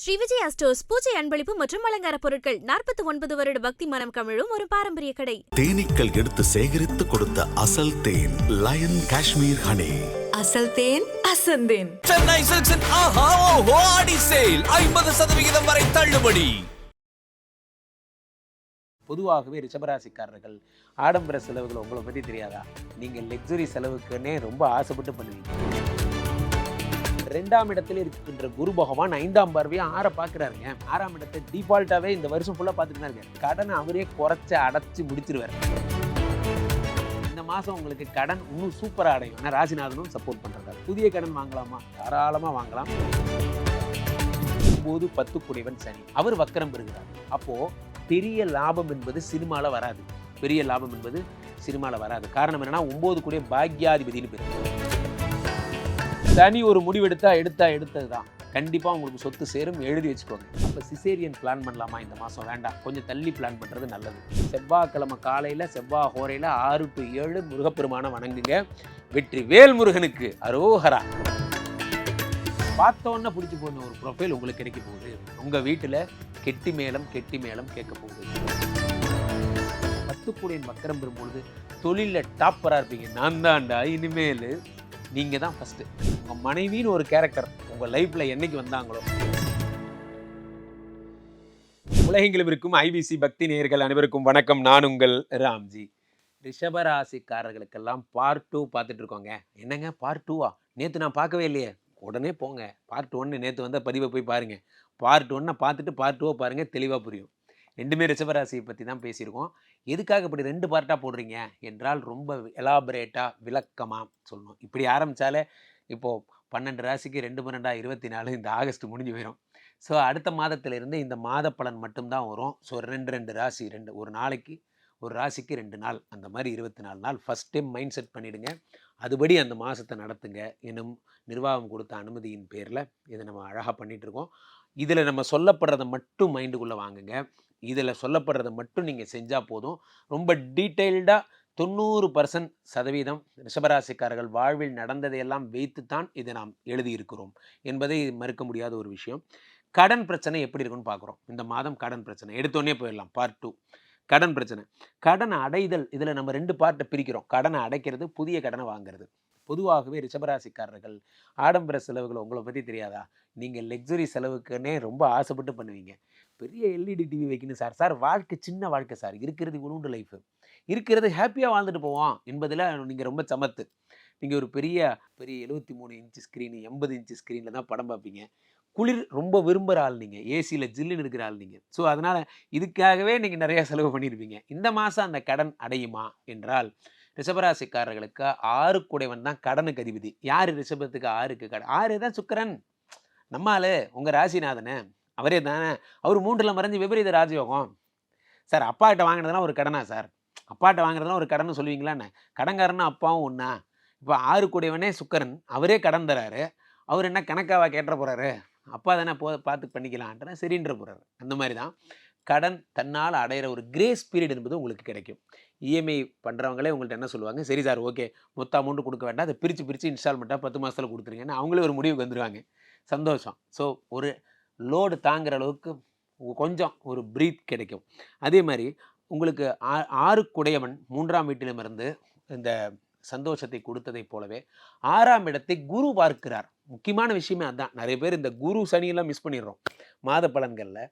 Sri Vijaya stores பூஜை அன்பளிப்பு மற்றும் அலங்கார பொருட்கள் நாற்பத்தி ஒன்பது வருட பக்தி மனம் கமிழும் ஒரு பாரம்பரிய கடை. தேனீக்கள் எடுத்து சேகரித்து கொடுத்த அசல் தேன் லயன் காஷ்மீர் ஹனி. அசல் தேன் அசந்தேன் சென்னை சில்க்ஸின் ஆஹா ஓஹோ ஆடி சேல் ஐம்பது சதவிகிதம் வரை தள்ளுபடி. பொதுவாகவே ரிஷபராசிக்காரர்கள் ஆடம்பர செலவுகள் உங்களை பற்றி தெரியாதா? நீங்கள் லக்ஸுரி செலவுக்குன்னே ரொம்ப ஆசைப்பட்டு பண்ணுவீங்க ரெண்டாம் இடத்துல இருக்கின்ற குரு பகவான் ஐந்தாம் பார்வையா ஆறை பார்க்குறாருங்க. ஆறாம் இடத்தை டிஃபால்ட்டாகவே இந்த வருஷம் ஃபுல்லாக பார்த்துட்டு தான் இருக்காரு. கடனை அவரே குறைச்சி அடைச்சி முடிச்சிருவார். இந்த மாதம் உங்களுக்கு கடன் இன்னும் சூப்பராக அடையும். ஆனால் ராசிநாதனும் சப்போர்ட் பண்ணுறாரு புதிய கடன் வாங்கலாமா? தாராளமாக வாங்கலாம். ஒன்பது பத்து குடைவன் சனி. அவர் வக்கரம் பெறுகிறார். அப்போது பெரிய லாபம் என்பது சினிமாவில் வராது. பெரிய லாபம் என்பது சினிமாவில் வராது. காரணம் என்னென்னா ஒம்பது கூடிய பாக்யாதிபதினு பேர். தனி ஒரு முடிவெடுத்தா எடுத்தா எடுத்தது தான் கண்டிப்பாக உங்களுக்கு சொத்து சேரும். எழுதி வச்சுக்கோங்க. இப்போ சிசேரியன் பிளான் பண்ணலாமா இந்த மாதம் வேண்டாம். கொஞ்சம் தள்ளி பிளான் பண்ணுறது நல்லது. செவ்வாய்க்கிழமை காலையில் செவ்வாய் ஹோரையில் ஆறு டு ஏழு முருகப்பெருமானை வணங்குங்க. வெற்றி வேல் முருகனுக்கு. அரோஹரா பார்த்த உடனே பிடிச்சி போன ஒரு ப்ரொஃபைல் உங்களுக்கு கிடைக்க போகுது. உங்கள் வீட்டில் கெட்டி மேளம் கெட்டி மேளம் கேட்க போகுது. பத்துக்குடியின் வக்கரம் பெறும்பொழுது தொழிலில் டாப்பராக இருப்பீங்க. நான் தாண்டா இனிமேல் நீங்கள் தான் ஃபஸ்ட்டு உங்கள் மனைவின்னு ஒரு கேரக்டர் உங்கள் லைஃப்பில் என்னைக்கு வந்தாங்களோ. உலகெங்கிலும் இருக்கும் ஐபிசி பக்தி நேயர்கள் அனைவருக்கும் வணக்கம். நான் உங்கள் ராம்ஜி. ரிஷபராசிக்காரர்களுக்கெல்லாம் பார்ட் டூ பார்த்துட்டு இருக்கோங்க. என்னங்க? பார்ட் டூவா நேற்று நான் பார்க்கவே இல்லையே. உடனே போங்க. பார்ட் ஒன்று நேற்று வந்தால் பதிவை போய் பாருங்கள் பார்ட் ஒன்னை பார்த்துட்டு பார்ட் டூவை பாருங்கள் தெளிவாக புரியும். ரெண்டுமே ரிஷபராசியை பற்றி தான் பேசியிருக்கோம். எதுக்காக இப்படி ரெண்டு பார்ட்டாக போடுறீங்க? என்றால் ரொம்ப எலாபரேட்டாக விளக்கமாக சொல்லணும். இப்படி ஆரம்பித்தாலே இப்போது பன்னெண்டு ராசிக்கு ரெண்டு பன்னெண்டா இருபத்தி நாலு இந்த ஆகஸ்ட் முடிஞ்சு போயிடும் ஸோ அடுத்த மாதத்திலிருந்து இந்த மாத பலன் மட்டும்தான் வரும். ஸோ ரெண்டு ரெண்டு ராசி ரெண்டு ஒரு நாளைக்கு ஒரு ராசிக்கு ரெண்டு நாள். அந்த மாதிரி இருபத்தி நாலு நாள் ஃபஸ்ட் டைம் மைண்ட் செட் பண்ணிவிடுங்க அதுபடி அந்த மாதத்தை நடத்துங்க எனும் நிர்வாகம் கொடுத்த அனுமதியின் பேரில் இதை நம்ம அழகாக பண்ணிகிட்ருக்கோம் இதில் நம்ம சொல்லப்படுறதை மட்டும் மைண்டுக்குள்ளே வாங்குங்க. இதில் சொல்லப்படுறதை மட்டும் நீங்கள் செஞ்சால் போதும். ரொம்ப டீட்டெயில்டாக தொண்ணூறு பர்சன்ட் சதவீதம் ரிஷபராசிக்காரர்கள் வாழ்வில் நடந்ததையெல்லாம் வைத்துத்தான் இதை நாம் எழுதியிருக்கிறோம் என்பதை மறுக்க முடியாத ஒரு விஷயம். கடன் பிரச்சனை எப்படி இருக்குன்னு பார்க்குறோம் இந்த மாதம் கடன் பிரச்சனை. எடுத்தோடனே போயிடலாம். பார்ட் டூ கடன் பிரச்சனை. கடனை அடைதல் இதில் நம்ம ரெண்டு பார்ட்டை பிரிக்கிறோம். கடனை அடைக்கிறது புதிய கடனை வாங்குறது. பொதுவாகவே ரிஷபராசிக்காரர்கள் ஆடம்பர செலவுகள் உங்களை பற்றி தெரியாதா? நீங்கள் லக்ஸுரி செலவுக்குன்னே ரொம்ப ஆசைப்பட்டு பண்ணுவீங்க. பெரிய எல்இடி டிவி வைக்கணும் சார் சார் வாழ்க்கை சின்ன வாழ்க்கை சார் இருக்கிறது இவ்வளோண்டு லைஃபு இருக்கிறது ஹாப்பியாக வாழ்ந்துட்டு போவோம் என்பதில் நீங்கள் ரொம்ப சமத்து. நீங்கள் ஒரு பெரிய பெரிய எழுபத்தி மூணு இன்ச்சு ஸ்க்ரீனு எண்பது இன்ச்சு ஸ்க்ரீனில் தான் படம் பார்ப்பீங்க. குளிர் ரொம்ப விரும்புகிற ஆள் நீங்கள் ஏசியில் ஜில்லுன்னு இருக்கிற ஆள் நீங்கள் ஸோ அதனால் இதுக்காகவே நீங்கள் நிறையா செலவு பண்ணியிருப்பீங்க இந்த மாதம் அந்த கடன் அடையுமா என்றால் ரிஷபராசிக்காரர்களுக்கு ஆறு குடைவன் தான் கடனுக்கு அதிபதி. யார் ரிஷபத்துக்கு ஆறுக்கு கடன் ஆறு தான் சுக்கரன். நம்மால் உங்கள் ராசிநாதனை. அவரே தானே? அவர் மூன்றில் மறைஞ்சு விபரீத ராஜயோகம். சார் அப்பாகிட்ட வாங்கினதுலாம் ஒரு கடனா சார்? அப்பாட்ட வாங்குறதுலாம் ஒரு கடன் சொல்லுவீங்களான்னு? கடன்காரனும் அப்பாவும் ஒன்றா இப்போ ஆறு கூடியவனே சுக்கரன். அவரே கடன் தராரு. அவர் என்ன கணக்காவா கேட்ட போகிறாரு அப்பா தானே போ பார்த்து பண்ணிக்கலான்ற சரின்ற போகிறாரு அந்த மாதிரி தான் கடன் தன்னால் அடையிற ஒரு கிரேஸ் பீரியட் என்பது உங்களுக்கு கிடைக்கும். இஎம்ஐ பண்ணுறவங்களே உங்கள்கிட்ட என்ன சொல்லுவாங்க? சரி சார் ஓகே. மொத்த அமௌண்ட்டு கொடுக்க வேண்டாம். அதை பிரித்து பிரித்து இன்ஸ்டால்மெண்ட்டாக பத்து மாதத்தில் கொடுத்துருங்கன்னு அவங்களே ஒரு முடிவுக்கு வந்துடுவாங்க சந்தோஷம். ஸோ ஒரு லோடு தாங்குற அளவுக்கு கொஞ்சம் ஒரு ப்ரீத் கிடைக்கும். அதே மாதிரி உங்களுக்கு ஆ ஆறு குடையவன் மூன்றாம் வீட்டிலுமிருந்து இந்த சந்தோஷத்தை கொடுத்ததைப் போலவே ஆறாம் இடத்தை குரு பார்க்கிறார். முக்கியமான விஷயமே அதுதான் நிறைய பேர் இந்த குரு சனியெல்லாம் மிஸ் பண்ணிடுறோம். மாத பலன்களில்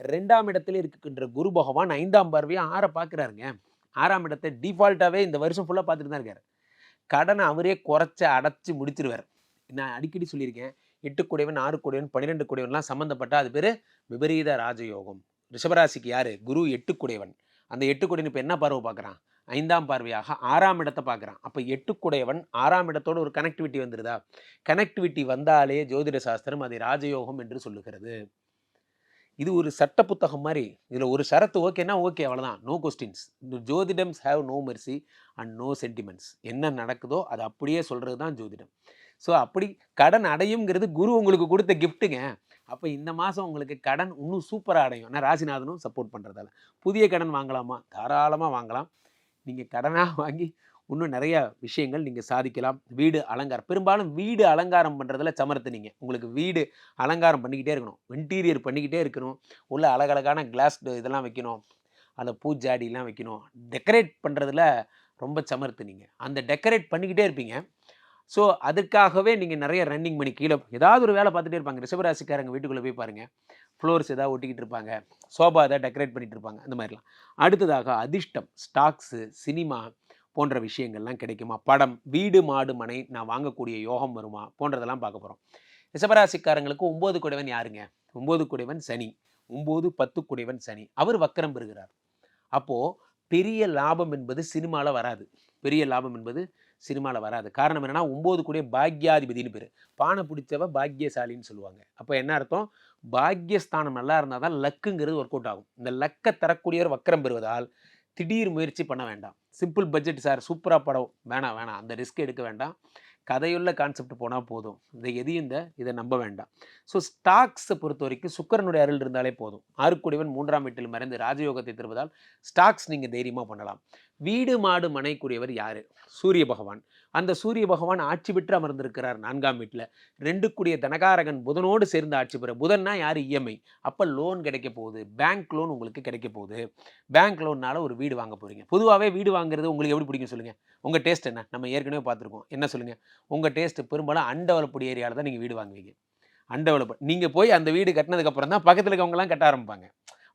ரெண்டாம் இடத்துல இருக்கின்ற குரு பகவான் ஐந்தாம் பார்வையை ஆறை பார்க்குறாருங்க. ஆறாம் இடத்தை டிஃபால்ட்டாகவே இந்த வருஷம் ஃபுல்லாக பார்த்துட்டு தான் இருக்கார். கடனை அவரே குறைச்சி அடைச்சி முடிச்சிருவார். நான் அடிக்கடி சொல்லியிருக்கேன். எட்டு குடைவன் ஆறு குடைவன் பன்னிரெண்டு குடைவன்லாம் சம்மந்தப்பட்ட அது பேர் விபரீத ராஜயோகம். ரிஷபராசிக்கு யார்? குரு எட்டு குடைவன் அந்த எட்டு குடைவன் இப்போ என்ன பார்வை பார்க்குறான்? ஐந்தாம் பார்வையாக ஆறாம் இடத்தை பார்க்குறான். அப்போ எட்டுக்குடையவன் ஆறாம் இடத்தோட ஒரு கனெக்டிவிட்டி வந்துடுதா கனெக்டிவிட்டி வந்தாலே ஜோதிட சாஸ்திரம் அதை ராஜயோகம் என்று சொல்லுகிறது. இது ஒரு சட்ட புத்தகம் மாதிரி. இதில் ஒரு ஷரத்து ஓகேன்னா ஓகே அவ்வளோதான் no questions ஜோதிடம்ஸ் have no mercy and no sentiments என்ன நடக்குதோ அது அப்படியே சொல்கிறது தான் ஜோதிடம். ஸோ அப்படி கடன் அடையுங்கிறது குரு உங்களுக்கு கொடுத்த கிஃப்ட்டுங்க அப்போ இந்த மாதம் உங்களுக்கு கடன் இன்னும் சூப்பராக அடையும். நான் ராசிநாதனும் சப்போர்ட் பண்ணுறதால புதிய கடன் வாங்கலாமா? தாராளமாக வாங்கலாம். நீங்கள் கடனாக வாங்கி இன்னும் நிறைய விஷயங்கள் நீங்கள் சாதிக்கலாம். வீடு அலங்காரம். பெரும்பாலும் வீடு அலங்காரம் பண்ணுறதுல சமர்த்து நீங்கள் உங்களுக்கு வீடு அலங்காரம் பண்ணிக்கிட்டே இருக்கணும். இன்டீரியர் பண்ணிக்கிட்டே இருக்கணும். உள்ள அழகழகான கிளாஸ் இதெல்லாம் வைக்கணும். அதில் பூஜாடிலாம் வைக்கணும். டெக்கரேட் பண்ணுறதுல ரொம்ப சமர்த்து நீங்கள் அந்த டெக்கரேட் பண்ணிக்கிட்டே இருப்பீங்க. ஸோ அதுக்காகவே நீங்கள் நிறைய ரன்னிங் பண்ணி கீழே ஏதாவது ஒரு வேலை பார்த்துட்டே இருப்பாங்க. ரிஷபராசிக்காரங்க வீட்டுக்குள்ளே போய் பாருங்கள் ஃப்ளோர்ஸ் ஏதாவது ஒட்டிக்கிட்டு இருப்பாங்க. சோபா ஏதாவது டெக்கரேட் பண்ணிட்டு இருப்பாங்க. அந்த மாதிரிலாம். அடுத்ததாக அதிர்ஷ்டம் ஸ்டாக்ஸு சினிமா போன்ற விஷயங்கள்லாம் கிடைக்குமா? படம் வீடு மாடு மனை நான் வாங்கக்கூடிய யோகம் வருமா? போன்றதெல்லாம் பார்க்க போகிறோம் ரிஷபராசிக்காரங்களுக்கு ஒம்பது குடைவன் யாருங்க? ஒம்பது குடைவன் சனி. ஒம்பது பத்து குடைவன் சனி. அவர் வக்கரம் பெறுகிறார். அப்போது பெரிய லாபம் என்பது சினிமாவில் வராது. பெரிய லாபம் என்பது சினிமாவில் வராது. காரணம் என்னன்னா ஒம்பது கூடிய பாக்யாதிபதினு பேர். பானை பிடிச்சவ பாக்யசாலின்னு சொல்லுவாங்க. அப்போ என்ன அர்த்தம்? பாக்யஸ்தானம் நல்லா இருந்தால் தான் லக்குங்கிறது ஒர்க் அவுட் ஆகும். இந்த லக்கை தரக்கூடியவர் வக்கரம் பெறுவதால் திடீர் முயற்சி பண்ண வேண்டாம். சிம்பிள் பட்ஜெட் சார் சூப்பராக படம். வேணாம் வேணாம். அந்த ரிஸ்க் எடுக்க வேண்டாம். கதையுள்ள கான்செப்ட் போனால் போதும். இந்த எதையும் இந்த இதை நம்ப வேண்டாம். ஸோ ஸ்டாக்ஸை பொறுத்த வரைக்கும் சுக்கரனுடைய அருள் இருந்தாலே போதும். ஆறுக்குடிவன் மூன்றாம் வீட்டில் மறைந்து ராஜயோகத்தை தருவதால் ஸ்டாக்ஸ் நீங்கள் தைரியமாக பண்ணலாம். வீடு மாடு மனைக்குரியவர் யார்? சூரிய பகவான். அந்த சூரிய பகவான் ஆட்சி பெற்று அமர்ந்திருக்கிறார் நான்காம் வீட்டில் ரெண்டுக்குடிய தனகாரகன் புதனோடு சேர்ந்து ஆட்சி பெற புதன்னா யார்? இஎம்ஐ அப்போ லோன் கிடைக்க போகுது. பேங்க் லோன் உங்களுக்கு கிடைக்க போகுது. பேங்க் லோன்னால ஒரு வீடு வாங்க போகிறீங்க பொதுவாகவே வீடு வாங்குறது உங்களுக்கு எப்படி பிடிக்கும் சொல்லுங்கள் உங்கள் டேஸ்ட் என்ன? நம்ம ஏற்கனவே பார்த்துருக்கோம். என்ன சொல்லுங்கள் உங்கள் டேஸ்ட் பெரும்பாலும் அன்டெவலப்டு ஏரியாவில் தான் நீங்கள் வீடு வாங்குவீங்க. அன்டெவலப் நீங்கள் போய் அந்த வீடு கட்டினதுக்கப்புறம் தான் பக்கத்தில் இருக்கவங்கலாம் கட்ட ஆரம்பிப்பாங்க.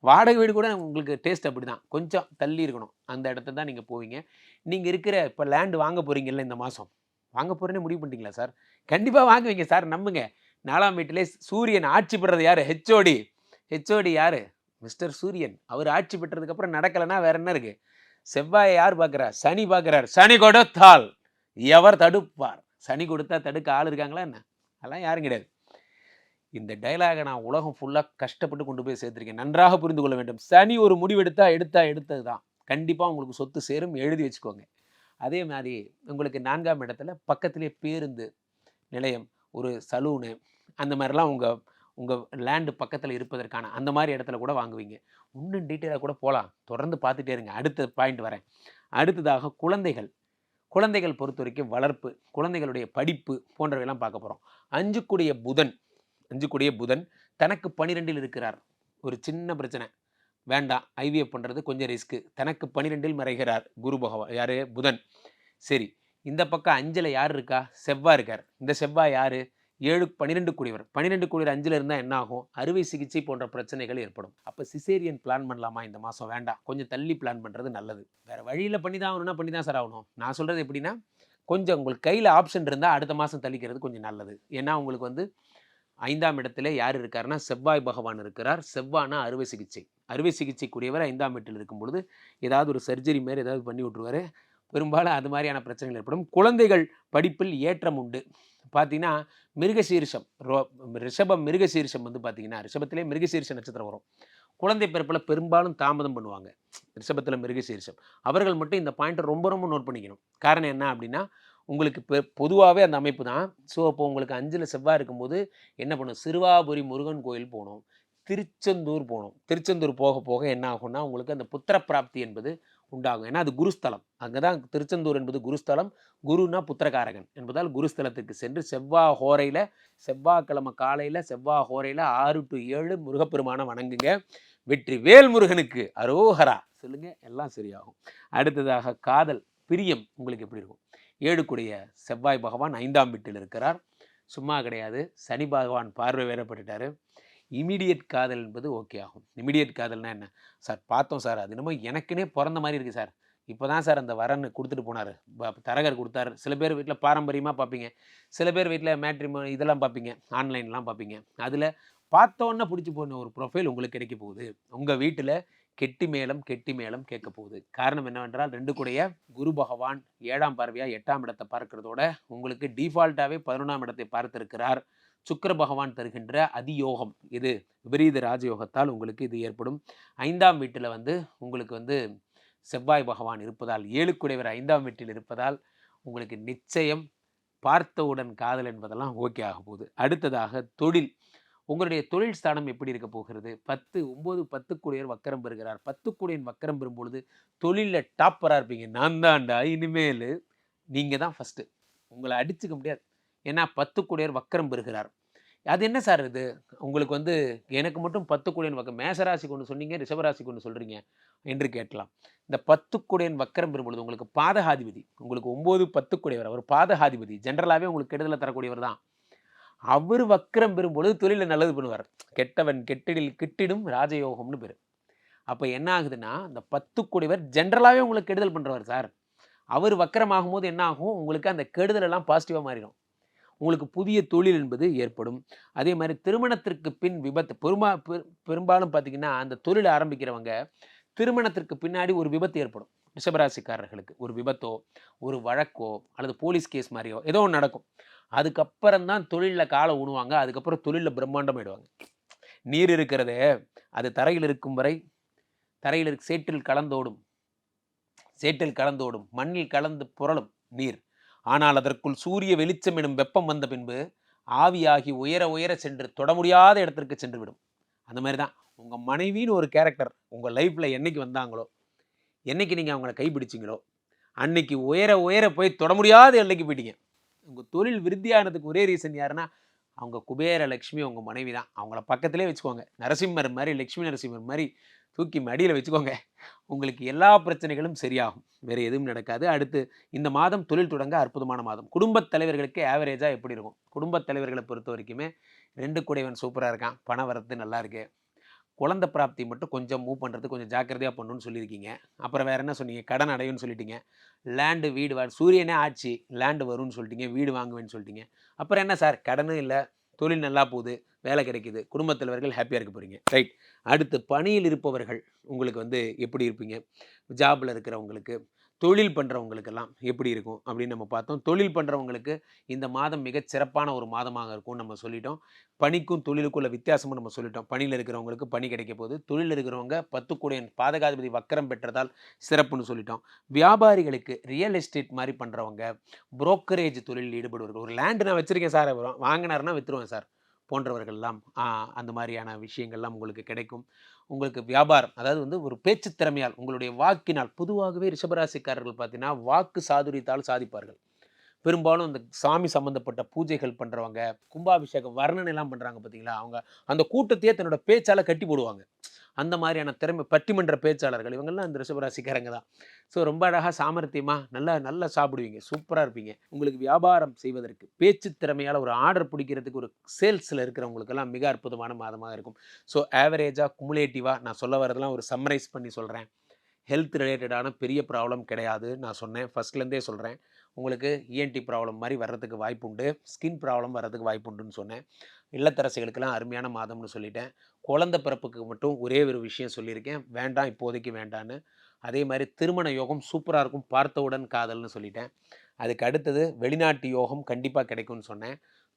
வாடகை வீடு கூட உங்களுக்கு டேஸ்ட் அப்படி தான் கொஞ்சம் தள்ளி இருக்கணும். அந்த இடத்த தான் நீங்கள் போவீங்க. நீங்கள் இருக்கிற இப்போ லேண்டு வாங்க போகிறீங்கல்ல இந்த மாதம் வாங்க போகிறேன்னு முடிவு பண்ணிட்டீங்களா சார் கண்டிப்பாக வாங்குவீங்க சார் நம்புங்க. நாலாம் வீட்டிலே சூரியன் ஆட்சி பெறது யார்? ஹெச்ஓடி ஹெச்ஓடி யார்? மிஸ்டர் சூரியன். அவர் ஆட்சி பெற்றதுக்கப்புறம் நடக்கலைன்னா வேற என்ன இருக்குது செவ்வாயை யார் பார்க்குறார் சனி பார்க்குறார். சனி கொடுத்தால் எவர் தடுப்பார்? சனி கொடுத்தா தடுக்க ஆள் இருக்காங்களா என்ன? அதெல்லாம் யாரும் கிடையாது. இந்த டைலாகை நான் உலகம் ஃபுல்லாக கஷ்டப்பட்டு கொண்டு போய் சேர்த்துருக்கேன். நன்றாக புரிந்து கொள்ள வேண்டும். சனி ஒரு முடிவெடுத்தா எடுத்தா எடுத்தது தான். கண்டிப்பாக உங்களுக்கு சொத்து சேரும் எழுதி வச்சுக்கோங்க. அதே மாதிரி உங்களுக்கு நான்காம் இடத்துல பக்கத்திலே பேருந்து நிலையம் ஒரு சலூனு அந்த மாதிரிலாம் உங்கள் உங்கள் லேண்டு பக்கத்தில் இருப்பதற்கான அந்த மாதிரி இடத்துல கூட வாங்குவீங்க. இன்னும் டீட்டெயிலாக கூட போகலாம் தொடர்ந்து பார்த்துட்டே இருங்க. அடுத்த பாயிண்ட் வரேன். அடுத்ததாக குழந்தைகள். குழந்தைகள் பொறுத்த வரைக்கும் வளர்ப்பு குழந்தைகளுடைய படிப்பு போன்றவையெல்லாம் பார்க்க போகிறோம் அஞ்சுக்குடிய புதன் அஞ்சுக்குடைய புதன் தனக்கு பனிரெண்டில் இருக்கிறார். ஒரு சின்ன பிரச்சனை. வேண்டாம் ஐவிஎஃப் பண்ணுறது கொஞ்சம் ரிஸ்க்கு தனக்கு பனிரெண்டில் மறைகிறார் குரு பகவான் யார்? புதன். சரி இந்த பக்கம் அஞ்சில் யார் இருக்கா? செவ்வாய் இருக்கார். இந்த செவ்வாய் யார்? ஏழு பன்னிரெண்டு கூடியவர். பன்னிரெண்டு கூடியவர் அஞ்சில் இருந்தால் என்ன ஆகும் அறுவை சிகிச்சை போன்ற பிரச்சனைகள் ஏற்படும். அப்போ சிசேரியன் பிளான் பண்ணலாமா இந்த மாதம் வேண்டாம். கொஞ்சம் தள்ளி பிளான் பண்ணுறது நல்லது. வேறு வழியில் பண்ணி தான் ஆகணும்னா பண்ணி தான் சார் ஆகணும். நான் சொல்கிறது எப்படின்னா கொஞ்சம் உங்களுக்கு கையில் ஆப்ஷன் இருந்தால் அடுத்த மாதம் தள்ளிக்கிறது கொஞ்சம் நல்லது. ஏன்னா உங்களுக்கு வந்து ஐந்தாம் இடத்துல யார் இருக்காருன்னா செவ்வாய் பகவான் இருக்கிறார். செவ்வானா அறுவை சிகிச்சை. அறுவை சிகிச்சைக்குரியவர் ஐந்தாம் வீட்டில் இருக்கும் பொழுது ஏதாவது ஒரு சர்ஜரி மாரி ஏதாவது பண்ணி விட்ருவாரு பெரும்பாலும் அது மாதிரியான பிரச்சனைகள் ஏற்படும். குழந்தைகள் படிப்பில் ஏற்றம் உண்டு. பார்த்தீங்கன்னா மிருகசீரிஷம். ரோ ரிஷபம் மிருகசீரிஷம் வந்து பார்த்தீங்கன்னா ரிஷபத்திலே மிருகசீரிஷ நட்சத்திரம் வரும். குழந்தை பிறப்பில் பெரும்பாலும் தாமதம் பண்ணுவாங்க. ரிஷபத்தில் மிருகசீரிஷம். அவர்கள் மட்டும் இந்த பாயிண்ட்டை ரொம்ப ரொம்ப நோட் பண்ணிக்கணும். காரணம் என்ன அப்படின்னா உங்களுக்கு இப்போ பொதுவாகவே அந்த அமைப்பு தான். ஸோ அப்போ உங்களுக்கு அஞ்சில் செவ்வாய் இருக்கும்போது என்ன பண்ணும்? சிறுவாபுரி முருகன் கோயில் போகணும். திருச்செந்தூர் போகணும். திருச்செந்தூர் போக போக என்ன ஆகும்னா உங்களுக்கு அந்த புத்திர பிராப்தி என்பது உண்டாகும். ஏன்னா அது குருஸ்தலம். அங்கே தான் திருச்செந்தூர் என்பது குருஸ்தலம். குருனா புத்திரகாரகன் என்பதால் குருஸ்தலத்துக்கு சென்று செவ்வாய் ஹோரையில் செவ்வாய்க்கிழமை காலையில் செவ்வாய் ஹோரையில் ஆறு டு ஏழு முருகப்பெருமானை வணங்குங்க. வெற்றி வேல் முருகனுக்கு அரோஹரா சொல்லுங்கள் எல்லாம் சரியாகும். அடுத்ததாக காதல் பிரியம் உங்களுக்கு எப்படி இருக்கும்? ஏழுக்குடைய செவ்வாய் பகவான் ஐந்தாம் வீட்டில் இருக்கிறார். சும்மா கிடையாது. சனி பகவான் பார்வை வேறப்பட்டுட்டார் இமிடியட் காதல் என்பது ஓகே ஆகும். இமிடியட் காதல்னா என்ன? சார் பார்த்தோம் சார். அது என்னமோ எனக்குன்னே பிறந்த மாதிரி இருக்குது சார். இப்போ தான் சார் அந்த வரன் கொடுத்துட்டு போனார். தரகர் கொடுத்தாரு. சில பேர் வீட்டில் பாரம்பரியமாக பார்ப்பீங்க. சில பேர் வீட்டில் மேட்ரிமோ இதெல்லாம் பார்ப்பீங்க. ஆன்லைன்லாம் பார்ப்பீங்க. அதில் பார்த்தோன்னே பிடிச்சி போன ஒரு ப்ரொஃபைல் உங்களுக்கு கிடைக்க போகுது. உங்கள் வீட்டில் கெட்டி மேளம் கெட்டி மேளம் கேட்க போகுது. காரணம் என்னவென்றால் ரெண்டு கூடைய குரு பகவான் ஏழாம் பார்வையாக எட்டாம் இடத்தை பார்க்கிறதோட உங்களுக்கு டிஃபால்ட்டாகவே பதினொன்றாம் இடத்தை பார்த்திருக்கிறார். சுக்கர பகவான் தருகின்ற அதியோகம் இது. விபரீத ராஜயோகத்தால் உங்களுக்கு இது ஏற்படும். ஐந்தாம் வீட்டில் வந்து உங்களுக்கு வந்து செவ்வாய் பகவான் இருப்பதால் ஏழுக்குடையவர் ஐந்தாம் வீட்டில் இருப்பதால் உங்களுக்கு நிச்சயம் பார்த்தவுடன் காதல் என்பதெல்லாம் ஓகே ஆக போகுது. அடுத்ததாக தொழில். உங்களுடைய தொழில் ஸ்தானம் எப்படி இருக்க போகிறது? பத்து ஒம்பது பத்து கூடியர் வக்கரம் பெறுகிறார். பத்து கூடியன் வக்கரம் பெறும்பொழுது தொழிலில் டாப்பராக இருப்பீங்க. நான் தான்டா இனிமேல். நீங்கள் தான் ஃபஸ்ட்டு உங்களை அடிச்சுக்க முடியாது. ஏன்னா பத்து கூடியர் வக்கரம் பெறுகிறார். அது என்ன சார் இது? உங்களுக்கு வந்து எனக்கு மட்டும் பத்து கூடியன் வக்கம் மேசராசி ஒன்று சொன்னீங்க ரிஷபராசி ஒன்று சொல்கிறீங்க என்று கேட்கலாம். இந்த பத்து கூடியன் வக்கரம் பெறும்பொழுது உங்களுக்கு பாதகாதிபதி உங்களுக்கு ஒம்பது பத்து கூடியவர் அவர் பாதகாதிபதி. ஜென்ரலாகவே உங்களுக்கு கெடுதலை தரக்கூடியவர் தான். அவர் வக்கரம் பெறும்பொழுது தொழிலில் நல்லது பண்ணுவார். கெட்டவன் கெட்டிடில் கிட்டிடும் ராஜயோகம்னு பேர். அப்போ என்ன ஆகுதுன்னா இந்த பத்து கூடியவர் ஜென்ரலாகவே உங்களுக்கு கெடுதல் பண்ணுறவர் சார். அவர் வக்கரமாகும் போது என்ன ஆகும்? உங்களுக்கு அந்த கெடுதல் எல்லாம் பாசிட்டிவாக மாறிடும். உங்களுக்கு புதிய தொழில் என்பது ஏற்படும். அதே மாதிரி திருமணத்திற்கு பின் விபத்து பெருமா பெரும்பாலும் பார்த்தீங்கன்னா அந்த தொழிலை ஆரம்பிக்கிறவங்க திருமணத்திற்கு பின்னாடி ஒரு விபத்து ஏற்படும். ரிஷபராசிக்காரர்களுக்கு ஒரு விபத்தோ ஒரு வழக்கோ அல்லது போலீஸ் கேஸ் மாதிரியோ ஏதோ ஒன்று நடக்கும். அதுக்கப்புறம் தான் தொழிலில் காலை ஊணுவாங்க அதுக்கப்புறம் தொழிலில் பிரம்மாண்டம் ஆயிடுவாங்க நீர் இருக்கிறதே அது தரையில் இருக்கும் வரை தரையில் இருக்க சேற்றில் கலந்தோடும் சேற்றில் கலந்தோடும் மண்ணில் கலந்து புரளும் நீர். ஆனால் அதற்குள் சூரிய வெளிச்சம் எனும் வெப்பம் வந்த பின்பு ஆவியாகி உயர உயர சென்று தொட முடியாத இடத்திற்கு சென்று விடும் அந்த மாதிரி தான் உங்கள் மனைவின்னு ஒரு கேரக்டர் உங்கள் லைஃப்பில் என்னைக்கு வந்தாங்களோ என்னைக்கு நீங்கள் அவங்கள கைப்பிடிச்சிங்களோ அன்னைக்கு உயர உயர போய் தொட முடியாத எல்லைக்கு போயிட்டீங்க. உங்கள் தொழில் விருத்தியானதுக்கு ஒரே ரீசன் யாருன்னா அவங்க குபேர லக்ஷ்மி உங்கள் மனைவி தான். அவங்கள பக்கத்திலே வச்சுக்கோங்க. நரசிம்மர் மாதிரி லக்ஷ்மி நரசிம்மர் மாதிரி தூக்கி மடியில் வச்சுக்கோங்க. உங்களுக்கு எல்லா பிரச்சனைகளும் சரியாகும். வேறு எதுவும் நடக்காது. அடுத்து இந்த மாதம் தொழில் தொடங்க அற்புதமான மாதம். குடும்பத் தலைவர்களுக்கு ஆவரேஜாக எப்படி இருக்கும்? குடும்பத் தலைவர்களை பொறுத்த வரைக்குமே ரெண்டு குடைவன் சூப்பராக இருக்கான். பண வரத்து நல்லா இருக்குது குழந்த பிராப்தி மட்டும் கொஞ்சம் மூவ் பண்ணுறது கொஞ்சம் ஜாக்கிரதையாக பண்ணணும்னு சொல்லியிருக்கீங்க. அப்புறம் வேறு என்ன சொன்னீங்க? கடன் அடையும்னு சொல்லிட்டீங்க. லேண்டு வீடு வா சூரியனே ஆட்சி லேண்டு வரும்னு சொல்லிட்டீங்க வீடு வாங்குவேன்னு சொல்லிட்டீங்க. அப்புறம் என்ன சார்? கடனும் இல்லை தொழில் நல்லா போகுது வேலை கிடைக்குது குடும்பத் தலைவர்கள் ஹாப்பியாக இருக்க போகிறீங்க ரைட் அடுத்து பணியில் இருப்பவர்கள் உங்களுக்கு வந்து எப்படி இருப்பீங்க? ஜாபில் இருக்கிறவங்களுக்கு தொழில் பண்ணுறவங்களுக்கெல்லாம் எப்படி இருக்கும்? அப்படின்னு நம்ம பார்த்தோம். தொழில் பண்ணுறவங்களுக்கு இந்த மாதம் மிகச் சிறப்பான ஒரு மாதமாக இருக்கும்னு நம்ம சொல்லிட்டோம். பணிக்கும் தொழிலுக்கும் உள்ள வித்தியாசமும் நம்ம சொல்லிட்டோம். பணியில் இருக்கிறவங்களுக்கு பணி கிடைக்க போகுது. தொழில் இருக்கிறவங்க பத்து கூடிய பாதகாதிபதி வக்கரம் பெற்றதால் சிறப்புன்னு சொல்லிட்டோம். வியாபாரிகளுக்கு ரியல் எஸ்டேட் மாதிரி பண்ணுறவங்க புரோக்கரேஜ் தொழிலில் ஈடுபடுவார்கள் ஒரு லேண்டு நான் வச்சுருக்கேன் சார். வாங்கினாருன்னா விற்றுருவேன் சார். போன்றவர்கள்லாம் ஆ, அந்த மாதிரியான விஷயங்கள்லாம் உங்களுக்கு கிடைக்கும். உங்களுக்கு வியாபாரம் அதாவது வந்து ஒரு பேச்சு திறமையால் உங்களுடைய வாக்கினால் பொதுவாகவே ரிஷபராசிக்காரர்கள் பார்த்தீங்கன்னா வாக்கு சாதுரியத்தால் சாதிப்பார்கள். பெரும்பாலும் இந்த சாமி சம்பந்தப்பட்ட பூஜைகள் பண்ணுறவங்க கும்பாபிஷேகம் வர்ணனை எல்லாம் பண்ணுறாங்க பார்த்தீங்களா அவங்க அந்த கூட்டத்தையே தன்னோட பேச்சால் கட்டி போடுவாங்க. அந்த மாதிரியான திறமை பட்டிமன்ற பேச்சாளர்கள் இவங்கெல்லாம் அந்த ரிஷபராசிக்காரங்க தான். ஸோ ரொம்ப அழகாக சாமர்த்தியமாக நல்லா நல்லா சாப்பிடுவீங்க. சூப்பராக இருப்பீங்க. உங்களுக்கு வியாபாரம் செய்வதற்கு பேச்சு திறமையால் ஒரு ஆர்டர் பிடிக்கிறதுக்கு ஒரு சேல்ஸில் இருக்கிறவங்களுக்கெல்லாம் மிக அற்புதமான மாதமாக இருக்கும். ஸோ ஆவரேஜாக குமுலேட்டிவாக நான் சொல்ல வரதெல்லாம் ஒரு சம்மரைஸ் பண்ணி சொல்கிறேன் ஹெல்த் ரிலேட்டடான பெரிய ப்ராப்ளம் கிடையாது நான் சொன்னேன். ஃபஸ்ட்லேருந்தே சொல்கிறேன் உங்களுக்கு இஎன்டி ப்ராப்ளம் மாதிரி வர்றதுக்கு வாய்ப்பு உண்டு ஸ்கின் ப்ராப்ளம் வர்றதுக்கு வாய்ப்பு உண்டுன்னு சொன்னேன். இல்லத்தரசிகளுக்கெல்லாம் அருமையான மாதம்னு சொல்லிட்டேன். குழந்த பிறப்புக்கு மட்டும் ஒரே ஒரு விஷயம் சொல்லியிருக்கேன். வேண்டாம் இப்போதைக்கு வேண்டான்னு அதே மாதிரி திருமண யோகம் சூப்பராக இருக்கும். பார்த்தவுடன் காதல்னு சொல்லிட்டேன். அதுக்கு அடுத்தது வெளிநாட்டு யோகம் கண்டிப்பாக கிடைக்கும்னு சொன்னேன்.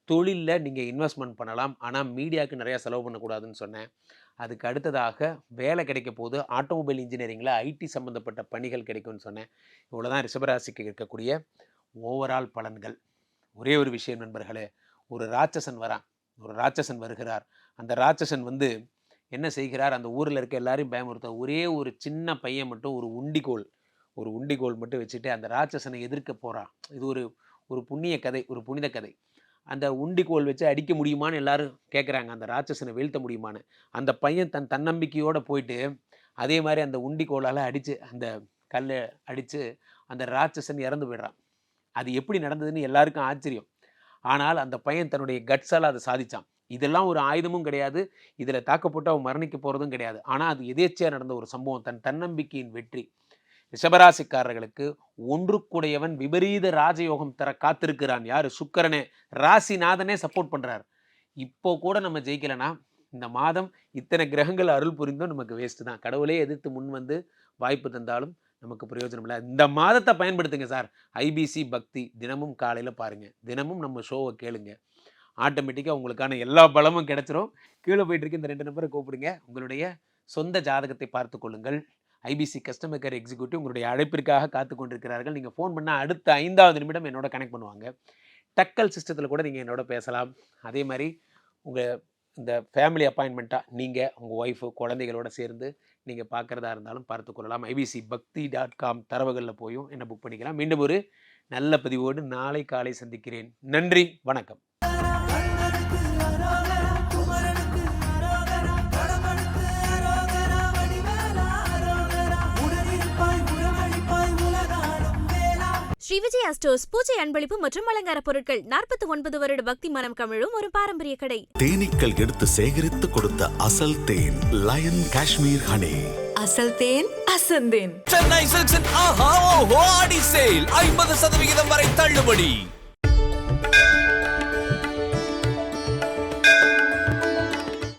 தொழிலில் நீங்கள் இன்வெஸ்ட்மெண்ட் பண்ணலாம். ஆனால் மீடியாவுக்கு நிறையா செலவு பண்ணக்கூடாதுன்னு சொன்னேன். அதுக்கு அடுத்ததாக வேலை கிடைக்க போது ஆட்டோமொபைல் இன்ஜினியரிங்கில் ஐடி சம்மந்தப்பட்ட பணிகள் கிடைக்கும்னு சொன்னேன். இவ்வளோ தான் ரிஷபராசிக்கு இருக்கக்கூடிய ஓவரால் பலன்கள். ஒரே ஒரு விஷயம் நண்பர்களே ஒரு ராட்சசன் வரான். ஒரு ராட்சசன் வருகிறார். அந்த ராட்சசன் வந்து என்ன செய்கிறார்? அந்த ஊரில் இருக்க எல்லாரையும் பயமுறுத்த ஒரே ஒரு சின்ன பையன் மட்டும் ஒரு உண்டிகோல் ஒரு உண்டிகோல் மட்டும் வச்சுட்டு அந்த ராட்சசனை எதிர்க்க போகிறான் இது ஒரு ஒரு புண்ணிய கதை ஒரு புனித கதை. அந்த உண்டிகோல் வச்சு அடிக்க முடியுமான்னு எல்லாரும் கேட்குறாங்க அந்த ராட்சசனை வீழ்த்த முடியுமான்னு. அந்த பையன் தன் தன்னம்பிக்கையோடு போயிட்டு அதே மாதிரி அந்த உண்டிகோலால் அடித்து அந்த கல்லை அடித்து அந்த ராட்சசன் இறந்து போயிடுறான். அது எப்படி நடந்ததுன்னு எல்லாருக்கும் ஆச்சரியம். ஆனால் அந்த பையன் தன்னுடைய கட்ஸால் அதை சாதித்தான் இதெல்லாம் ஒரு ஆயுதமும் கிடையாது. இதில் தாக்கப்பட்டு அவன் மரணிக்க போகிறதும் கிடையாது. ஆனால் அது எதேச்சியாக நடந்த ஒரு சம்பவம். தன் தன்னம்பிக்கையின் வெற்றி. ரிஷபராசிக்காரர்களுக்கு ஒன்றுக்குடையவன் விபரீத ராஜயோகம் தர காத்திருக்கிறான். யார்? சுக்கரனே. ராசிநாதனே சப்போர்ட் பண்ணுறார் இப்போ கூட நம்ம ஜெயிக்கலைன்னா இந்த மாதம் இத்தனை கிரகங்கள் அருள் புரிந்தும் நமக்கு வேஸ்ட்டு தான். கடவுளே எதிர்த்து முன் வந்து வாய்ப்பு தந்தாலும் நமக்கு பிரயோஜனம் இல்லை இந்த மாதத்தை பயன்படுத்துங்க சார். ஐபிசி பக்தி தினமும் காலையில் பாருங்கள் தினமும் நம்ம ஷோவை கேளுங்க. ஆட்டோமேட்டிக்காக உங்களுக்கான எல்லா பலமும் கிடச்சிரும். கீழே போயிட்டு இருக்க இந்த ரெண்டு நம்பரை கூப்பிடுங்க. உங்களுடைய சொந்த ஜாதகத்தை பார்த்து கொள்ளுங்கள். ஐபிசி கஸ்டமர் கேர் எக்ஸிக்யூட்டிவ் உங்களுடைய அழைப்பிற்காக காத்து கொண்டிருக்கிறார்கள். நீங்கள் ஃபோன் பண்ணால் அடுத்த ஐந்தாவது நிமிடம் என்னோட கனெக்ட் பண்ணுவாங்க. டக்கல் சிஸ்டத்தில் கூட நீங்கள் என்னோட பேசலாம். அதே மாதிரி உங்கள் இந்த ஃபேமிலி அப்பாயின்மெண்ட்டாக நீங்கள் உங்கள் ஒய்ஃபு குழந்தைகளோட சேர்ந்து நீங்கள் பார்க்குறதா இருந்தாலும் பார்த்து கொள்ளலாம். ஐபிசி பக்தி டாட் காம் தரவுகளில் போயும் என்ன புக் பண்ணிக்கலாம். மீண்டும் ஒரு நல்ல பதிவோடு நாளை காலை சந்திக்கிறேன். நன்றி. வணக்கம். ஸ்ரீ விஜய் ஸ்டோர்ஸ் பூஜை அன்பளிப்பு மற்றும் அலங்கார பொருட்கள் நாற்பத்தி ஒன்பது வருட பக்தி மனம் கமிழும் ஒரு பாரம்பரிய கடை. தேனீக்கள் எடுத்து சேகரித்து கொடுத்த அசல் தேன் லயன் காஷ்மீர் ஹனி. அசல் தேன் அசந்தேன். சென்னை சில்க்ஸின் ஆஹா ஓஹோ ஆடி சேல். ஐம்பது சதவிகிதம் வரை தள்ளுபடி.